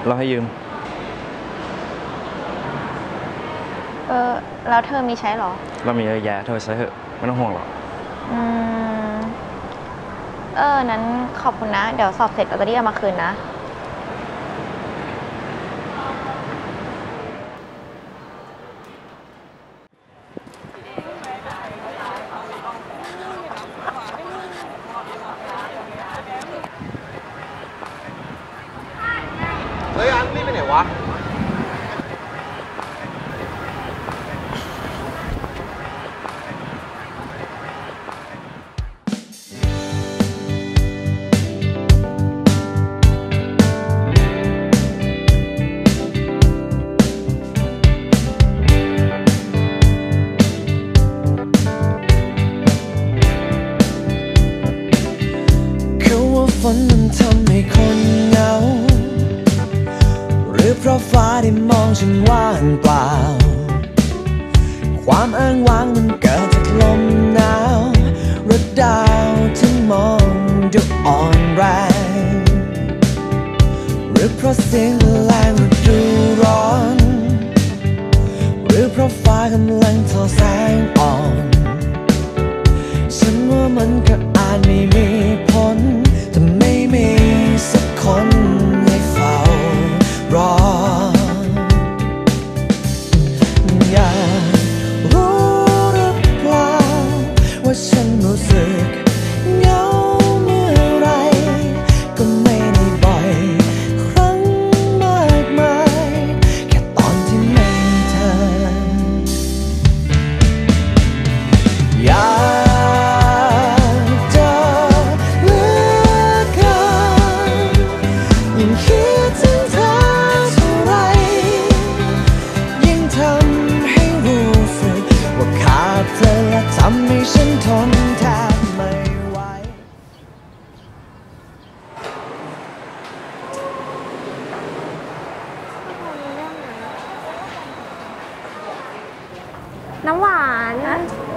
อะเราให้ยืม เออแล้วเธอมีใช้เหรอ เรามีเยอะแยะเธอใช้เถอะไม่ต้องห่วงหรอก อืม เออ นั้นขอบคุณนะ เดี๋ยวสอบเสร็จเราจะรีบเอามาคืนนะ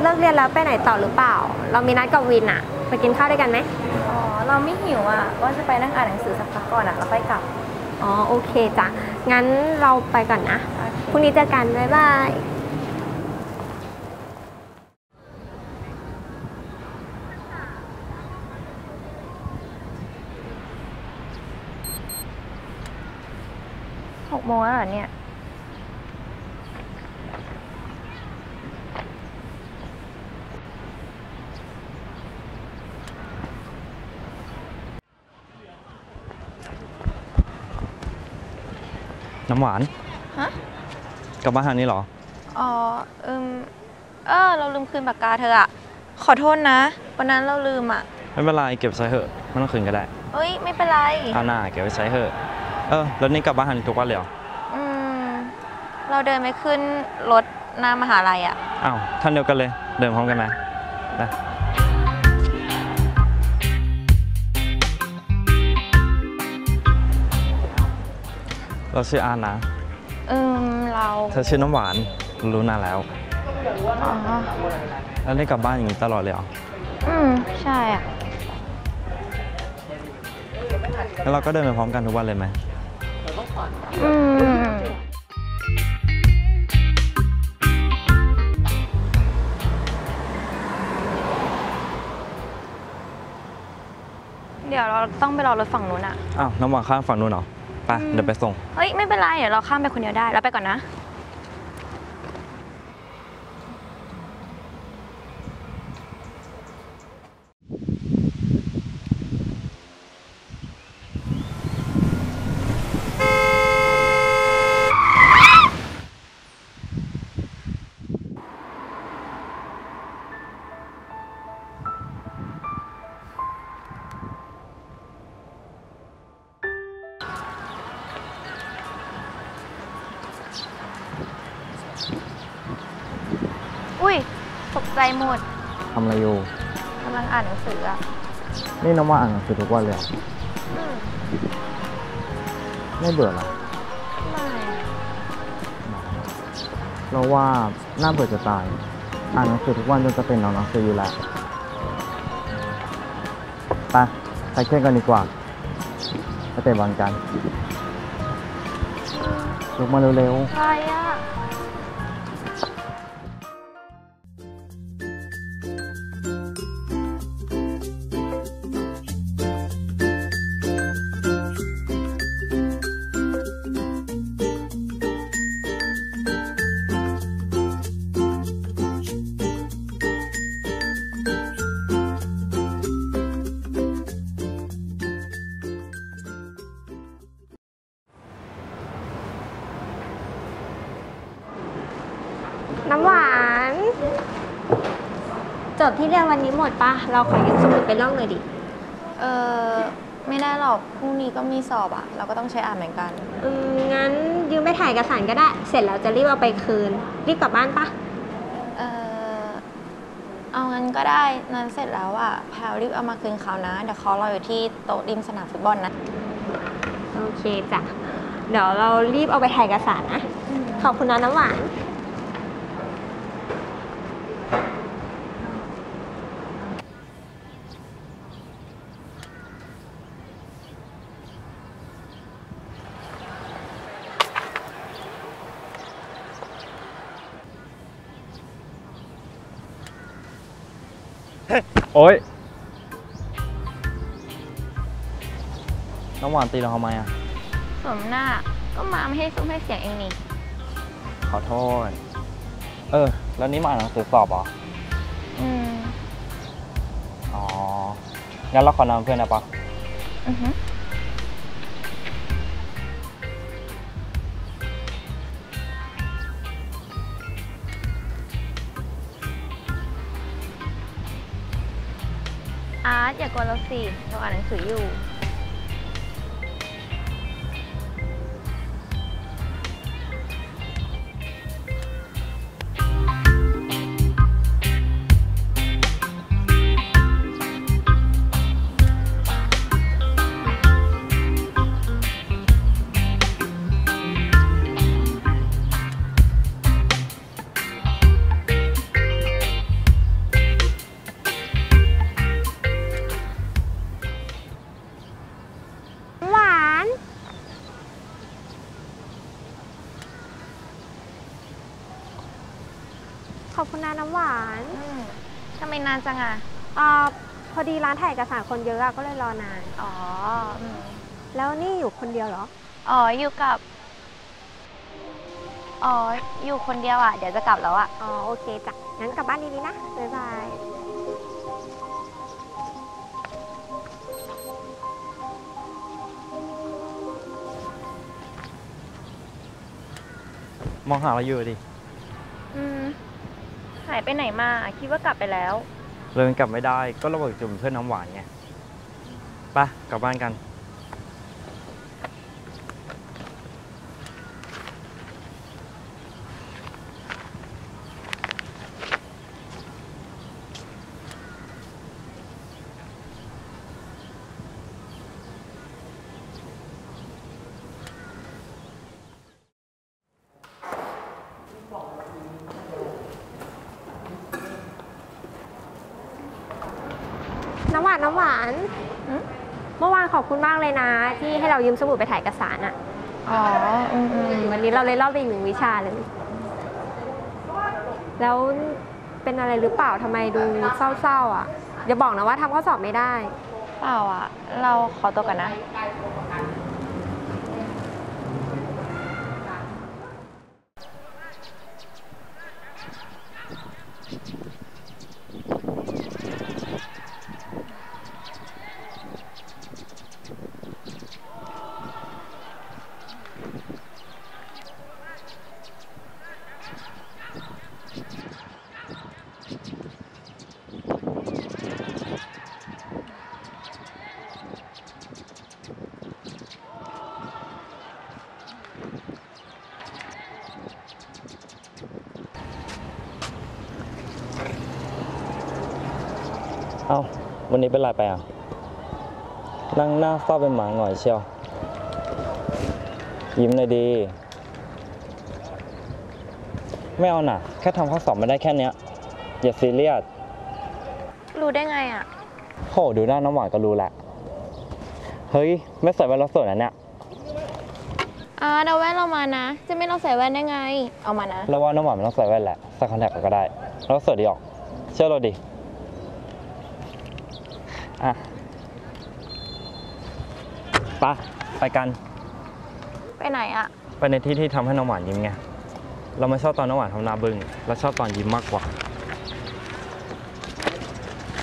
เลิกเรียนแล้วไปไหนต่อหรือเปล่า เรามีนัดกับวินอะไปกินข้าวด้วยกันไหมอ๋อเราไม่หิวอะว่าจะไปนั่งอ่านหนังสือสักพักก่อนอะแล้วค่อยกลับอ๋อโอเคจ้ะงั้นเราไปก่อนนะพรุ่งนี้เจอกันบ๊ายบายหกโมงแล้วเหรอเนี่ย น้ำหวานฮะ กลับบ้านทางนี้เหรอ อ๋อเอิมเออ เราลืมคืนปากกาเธออะขอโทษนะ วันนั้นเราลืมอะไม่เป็นไรเก็บไว้ใช้เถอะไม่ต้องคืนก็ได้เอ้ย ไม่เป็นไร เอาหน้าเก็บไว้ใช้เถอะเออแล้วนี่กลับบ้านทางนี้ทุกวันเลยเหรออืม เราเดินไปขึ้นรถหน้ามหาลัยอะอ้าวท่านเดียวกันเลยเดินพร้อมกันไหมไป เราชื่ออานนะอืมเราเธอชื่อน้ำหวานรู้นานแล้ว อ๋อแล้วได้กลับบ้านอย่างนี้ตลอดเลยเหรออืมใช่อะแล้วเราก็เดินไปพร้อมกันทุกวันเลยไหมอืมเดี๋ยวเราต้องไปรอรถฝั่งนู้นอะอ้าวน้ำหวานข้ามฝั่งนู้นเหรอ ไปเดี๋ยวไปส่ง เฮ้ย ไม่เป็นไร เดี๋ยวเราข้ามไปคนเดียวได้ เราไปก่อนนะ ตกใจหมดทำอะไรอยู่กำลังอ่านหนังสืออะนี่น้ำหวานอ่านหนังสือทุกวันเลยเหรออืมไม่เบื่อหรอไม่เราว่าน่าเบื่อจะตาย อ่านหนังสือทุกวันจนจะเป็นหนังหนังสืออยู่แล้วไปไปเที่ยวกันดีกว่าไปเตะบอลกันอลุกมาเร็วใครอะ จบที่เรียนวันนี้หมดปะเราขอยืมสมุดไปล่องเลยดิ เออไม่ได้หรอกพรุ่งนี้ก็มีสอบอะเราก็ต้องใช้อ่านเหมือนกัน อืมงั้นยืมไปถ่ายเอกสารก็ได้ เสร็จแล้วจะรีบเอาไปคืน รีบกลับบ้านปะเออเอางั้นก็ได้นั้นเสร็จแล้วอะแพลวรีบเอามาคืนเขานะ เดี๋ยวเขารออยู่ที่โต๊ะริมสนามฟุตบอลนะ โอเคจ้ะ เดี๋ยวเรารีบเอาไปถ่ายเอกสารนะ ขอบคุณนะน้ำหวาน ๆ โอ๊ย น้ำหวานตีเราทำไมอะ สมหน้า ก็มาไม่ให้ซุ้มให้เสียงเองนี่ ขอโทษ เออ แล้วนี่มาอ่านหนังสือสอบเหรอ อืม อ๋อ งั้นเราขอนำเพื่อนนะปะอือหื สิเราอ่านหนังสืออยู่านจังอะอ่าพอดีร้านถ่ายเอกสารคนเยอะอะก็เลยรอนาน อ๋ออืมแล้วนี่อยู่คนเดียวเหรอ อ๋ออยู่กับ อ๋ออยู่คนเดียวอะ เดี๋ยวจะกลับแล้วอะ อ๋อโอเคจ้ะ งั้นกลับบ้านดีๆนะ บ๊ายบาย มองหาเราอยู่ดิ อืม หายไปไหนมา คิดว่ากลับไปแล้ว เลยกลับไม่ได้ก็ระบอกจุ่มเพื่อนน้ำหวานไงไปกลับบ้านกัน น้ำหวานน้ำหวานหืมเมื่อวานขอบคุณมากเลยนะ ที่ให้เรายืมสมุดไปถ่ายเอกสารอะอ๋ออืมอืมวันนี้เราเลยรอบไปอีกหนึ่งวิชาเลย แล้วเป็นอะไรหรือเปล่าทำไมดูเศร้าๆอะอย่าบอกนะว่าทำข้อสอบไม่ได้ เปล่าอะ เราขอตัวก่อนนะ เอ้า วันนี้เป็นไรไปอะ นั่งหน้าเศร้าเป็นหมาหงอยเชียว ยิ้มเลยดี ไม่เอาหน่ะ แค่ทำข้อสอบไม่ได้แค่เนี้ย อย่าซีเรียส รู้ได้ไงอะ โห ดูหน้าน้ำหวานก็รู้แหละ เฮ้ย ไม่สวยเป็นเราสวยนะเนี่ย อ่าเดาแว่นเรามานะ จะไม่เราใส่แว่นได้ไง เอามานะเราว่าน้ำหวานไม่ต้องใส่แว่นแหละ ใส่คอนแทคก็ได้ แล้วก็สวยดีออก เชื่อเราดิ อะไปะไปกัน ไปไหนอะไปในที่ที่ทำให้น้ำหวานยิ้มไง เราไม่ชอบตอนน้ำหวานทำหน้าบึ้งเราชอบตอนยิ้มมากกว่า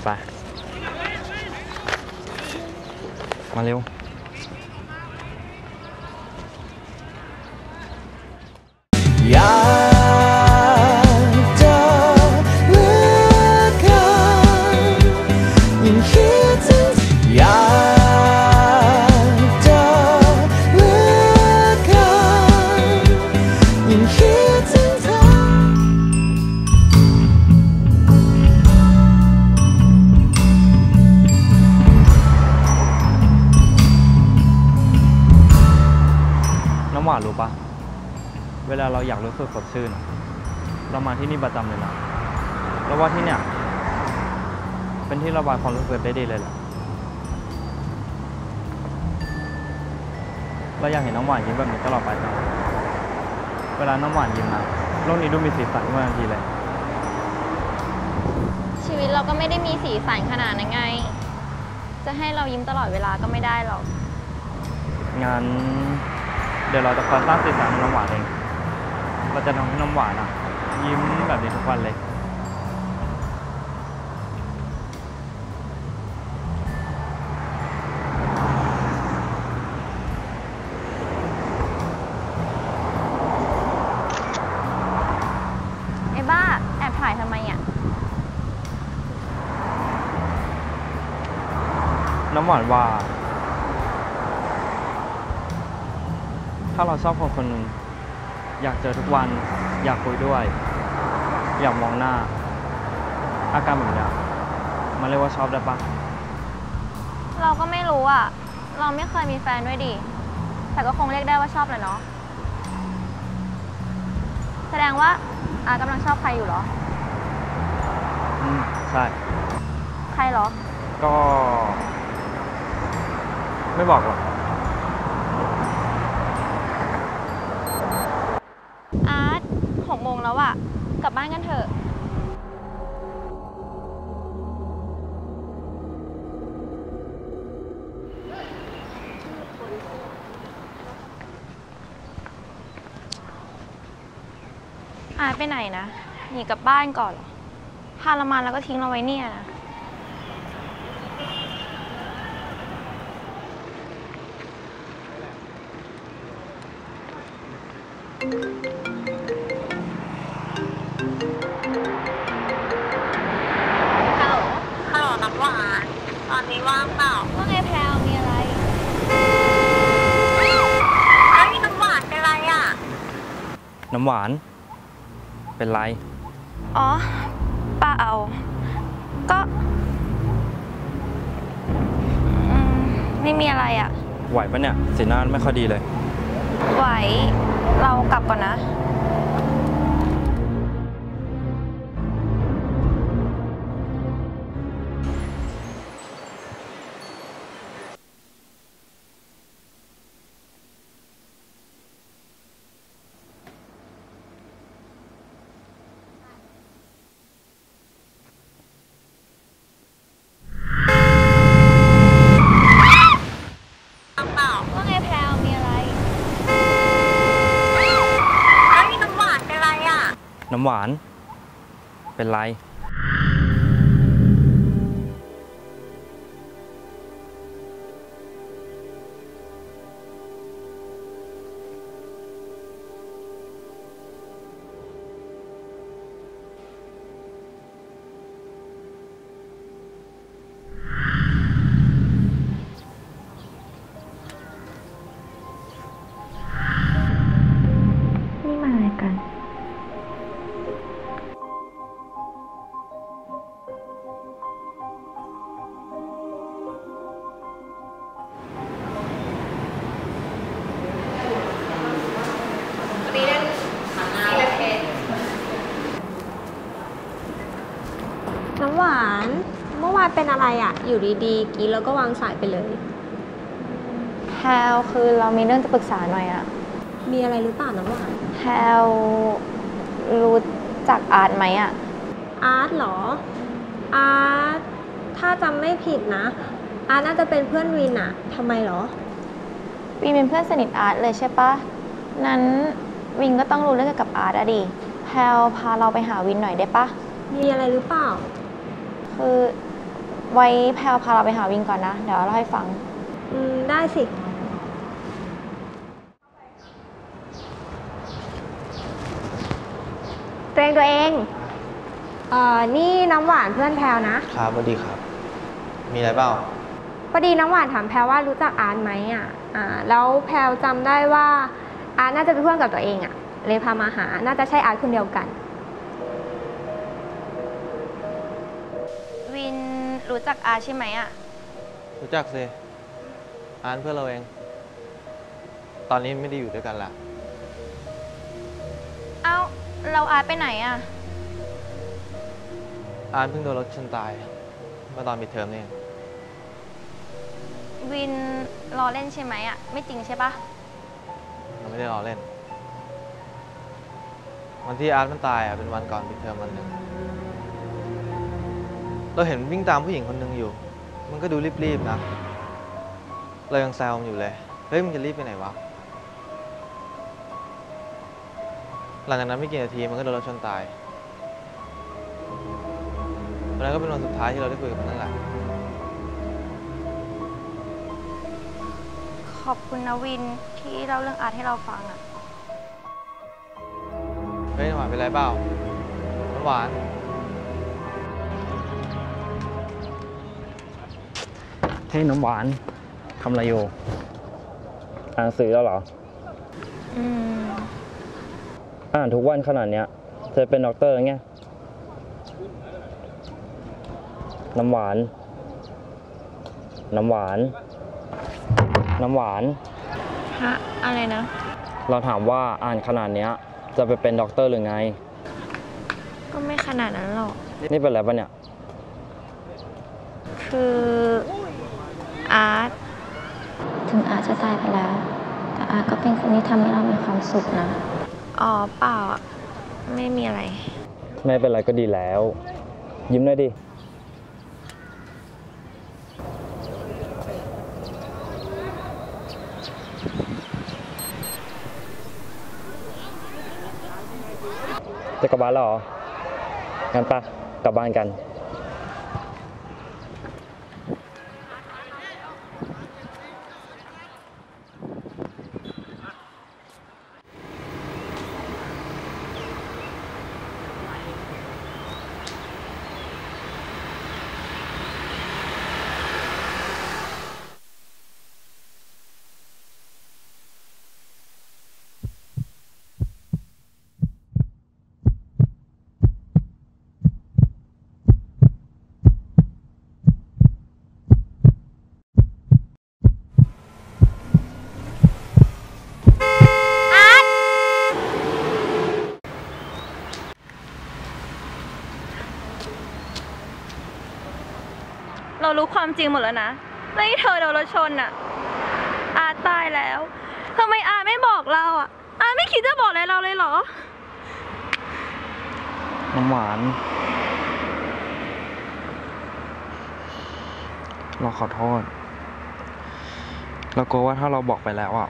ไป มาเร็ว อยาก วานรู้ปะเวลาเราอยากรู้สึกสดชื่นอะเรามาที่นี่ประจำเลยนะแล้วว่าที่เนี่ย เป็นที่ระบายความรู้สึกได้ดีเลยแหละเราอยากเห็นน้ำหวานยิ้มแบบนี้ตลอดไปนะเวลาน้ำหวานยิ้มนะโลกนี้ดูมีสีสันขึ้นมาทันทีเลย ชีวิตเราก็ไม่ได้มีสีสันขนาดนั้นไง จะให้เรายิ้มตลอดเวลาก็ไม่ได้หรอก งั้น เดี๋ยวเราจะคอยสร้างสีสันให้น้ำหวานเองเราจะทำให้น้ำหวานอะ ยิ้มแบบนี้ทุกวันเลยไอ้บ้า แอบถ่ายทำไมอะ น้ำหวานว่า ถ้าเราชอบคนคนหนึ่งอยากเจอทุกวัน อยากคุยด้วย อยากมองหน้า อาการแบบเนี้ยมันเรียกว่าชอบได้ปะเราก็ไม่รู้อะ เราไม่เคยมีแฟนด้วยดิ แต่ก็คงเรียกได้ว่าชอบแหละเนาะ แสดงว่าอากำลังชอบใครอยู่เหรอ อืม ใช่ ใครเหรอ ก็ ไม่บอกหรอก อาร์ตหกโมงแล้วอะกลั บ้านกันเถอะ อาไปไหนนะ หนีกลับบ้านก่อนเหรอ พาเรามาแล้วก็ทิ้งเราไว้เนี่ยนะ หวาน เป็นไร อ๋อเปล่าก็อืมไม่มีอะไรอะ่ะ ไหวปะเนี่ยสีหน้าไม่ค่อยดีเลย ไหว เรากลับก่อนนะ มหวาน เป็นไร อวานเป็นอะไรอะอยู่ดีๆกินแล้วก็วางสายไปเลย แพลวคือเรามีเรื่องจะปรึกษาหน่อยอะอมีอะไรหรือเปล่าน้ำหวานแพลวรู้จักอาร์ตไหมอะอาร์ตเหรอ อาร์ตถ้าจำไม่ผิดนะ อาร์ตน่าจะเป็นเพื่อนวินอะทำไมเหรอ วินเป็นเพื่อนสนิทอาร์ตเลยใช่ปะนั้นวินก็ต้องรู้เรื่องเกี่ยวกับอาร์ตอะดิแพลวพาเราไปหาวินหน่อยได้ปะมีอะไรหรือเปล่า คือ ไว้แพลวพาเราไปหาวินก่อนนะ เดี๋ยวเราเล่าให้ฟัง อืม ได้สิ ตัวเองตัวเองเอ่อนี่น้ำหวานเพื่อนแพลวนะ ครับสวัสดีครับ มีอะไรเปล่า พอดีน้ำหวานถามแพลว่ารู้จักอาร์ตไหมอะ อ่า แล้วแพลจำได้ว่าอาร์ตน่าจะเป็นเพื่อนกับตัวเองอะ เลยพามาหา น่าจะใช่อาร์ตคนเดียวกัน วิน รู้จักอาร์ตใช่ไหมอะรู้จักสิอานเพื่อนเราเอง ตอนนี้ไม่ได้อยู่ด้วยกันละเอ้าเราอาร์ตไปไหนอะอานเพิ่งโดนรถชนตาย เมื่อตอนปิดเทอมนี่เองวินรอเล่นใช่ไหมอะไม่จริงใช่ปะเราไม่ได้รอเล่น วันที่อาร์ตมันตายอะเป็นวันก่อนปิดเทอมวันหนึ่ง เราเห็นวิ่งตามผู้หญิงคนหนึ่งอยู่ มันก็ดูรีบๆนะ เรายังแซวมันอยู่เลย เฮ้ย มันจะรีบไปไหนวะ หลังจากนั้นไม่กี่นาทีมันก็โดนรถชนตาย วันนั้นก็เป็นวันสุดท้ายที่เราได้คุยกับมันนั่นแหละ ขอบคุณนะวินที่เล่าเรื่องอาร์ตให้เราฟังอะเฮ้ยน้ำหวานเป็นไรเปล่าน้ำหวาน เฮ้ยน้ำหวานทำอะไรอยู่อ่านหนังสือแล้วเหรอ อืม อ่านทุกวันขนาดเนี้ย จะเป็นด็อกเตอร์ไงน้ำหวาน น้ำหวาน น้ำหวาน ฮะ อะไรนะ เราถามว่าอ่านขนาดเนี้ย จะไปเป็นด็อกเตอร์หรือไง ก็ไม่ขนาดนั้นหรอก นี่เป็นอะไรปะเนี่ย คือ อาร์ตถึงอาร์ตจะตายไปแล้ว แต่อาร์ตก็เป็นคนที่ทำให้เรามีความสุขนะ อ๋อเปล่าอะไม่มีอะไร ไม่เป็นไรก็ดีแล้ว ยิ้มหน่อยดิ จะกลับบ้านแล้วเหรองั้นปะกลับบ้านกัน รู้ความจริงหมดแล้วนะแล้วที่เธอโดนรถชนอะอาตายแล้วทำไมอาไม่บอกเราอะอาไม่คิดจะบอกอะไรเราเลยเหรอ น้ำหวานเราขอโทษ เรากลัวว่าถ้าเราบอกไปแล้วอะ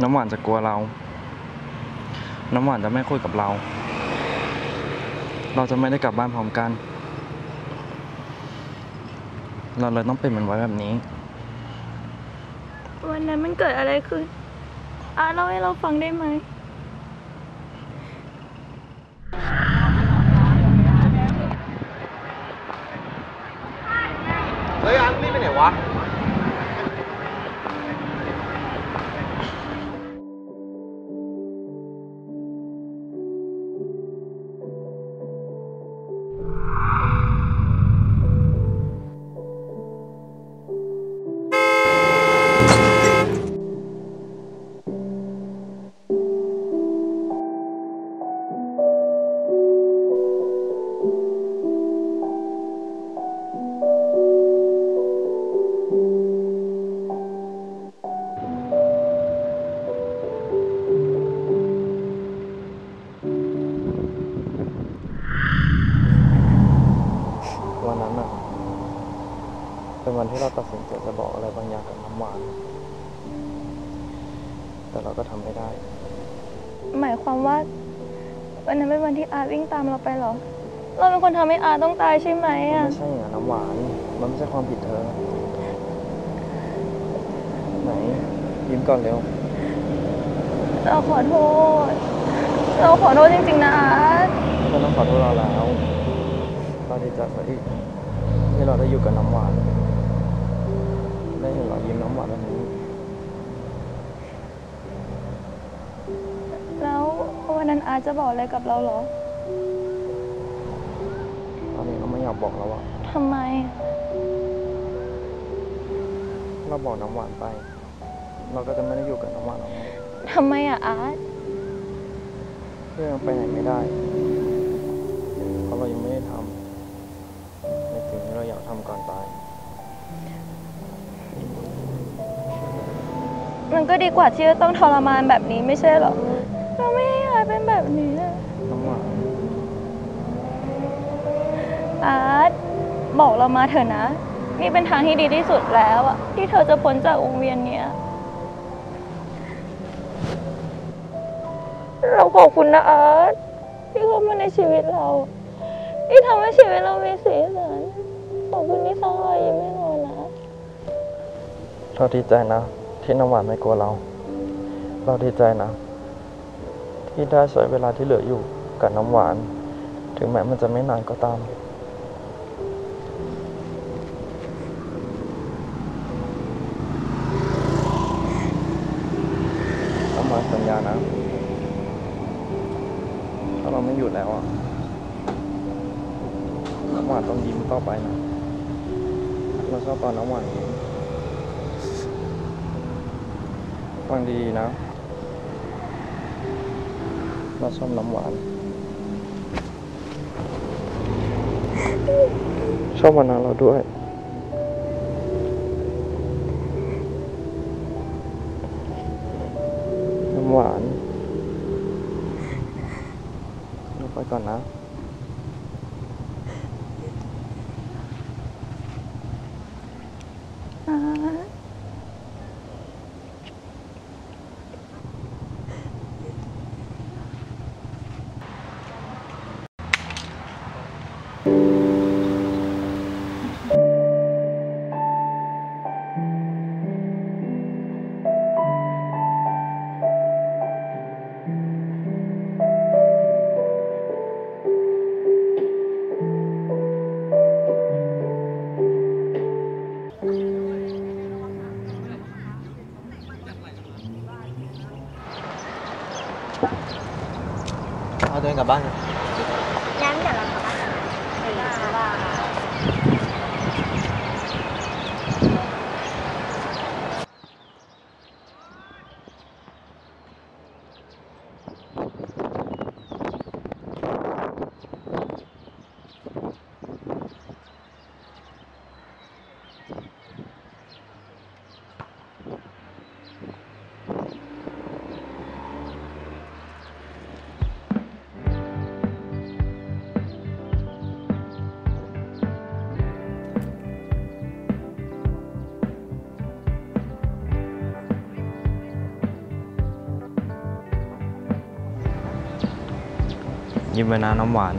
น้ำหวานจะกลัวเรา น้ำหวานจะไม่คุยกับเรา เราจะไม่ได้กลับบ้านพร้อมกัน เราเลยต้องเป็นมันไว้แบบนี้ วันนั้นมันเกิดอะไรขึ้นอะเล่าให้เราฟังได้ไหม อาร์ตวิ่งตามเราไปเหรอ เราเป็นคนทำให้อาร์ตต้องตายใช่ไหมมันอะ ไม่ใช่อย่างนั้นน้ำหวาน มันไม่ใช่ความผิดเธอ ไหน ยิ้มก่อนเร็ว เราขอโทษ เราขอโทษจริงๆนะอาร์ตไม่ต้องขอโทษเราแล้วเราดีใจซะอีกที่เราได้อยู่กับน้ำหวาน ได้เห็นเรายิ้มน้ำหวานแบบนี้แล้ววันนั้นอาร์ตจะบอกอะไรกับเราเหรอ ตอนนี้เราไม่อยากบอกแล้วอะทำไม เราบอกน้ำหวานไป เราก็จะไม่ได้อยู่กับน้ำหวานแล้วไงทำไมอะอาร์ตเพื่อยังไปไหนไม่ได้ เพราะเรายังไม่ได้ทำในสิ่งที่เราอยากทำก่อนตาย มันก็ดีกว่าที่จะต้องทรมานแบบนี้ไม่ใช่เหรอ เราไม่ให้อาร์ตเป็นแบบนี้อะ น้ำหวาน อาร์ตบอกเรามาเถอะนะ นี่เป็นทางที่ดีที่สุดแล้วอะที่เธอจะพ้นจากวงเวียนเนี้ย เราขอบคุณนะอาร์ตที่เข้ามาในชีวิตเรา ที่ทำให้ชีวิตเรามีสีสันขอบคุณที่สร้างรอยยิ้มให้เรานะเราดีใจนะ ที่น้ำหวานไม่กลัวเรา เราดีใจนะ ที่ได้ใช้เวลาที่เหลืออยู่กับน้ำหวาน ถึงแม้มันจะไม่นานก็ตาม น้ำหวานสัญญานะ ถ้าเราไม่อยู่แล้วอะน้ำหวานต้องยิ้มต่อไปนะ เราชอบตอนน้ำหวานยิ้ม ฟังดีๆนะเราชอมน้ำหวาน ชอบมานาเราด้วย น้ำหวาน เอา ยิ้มไว้นะน้ำหวาน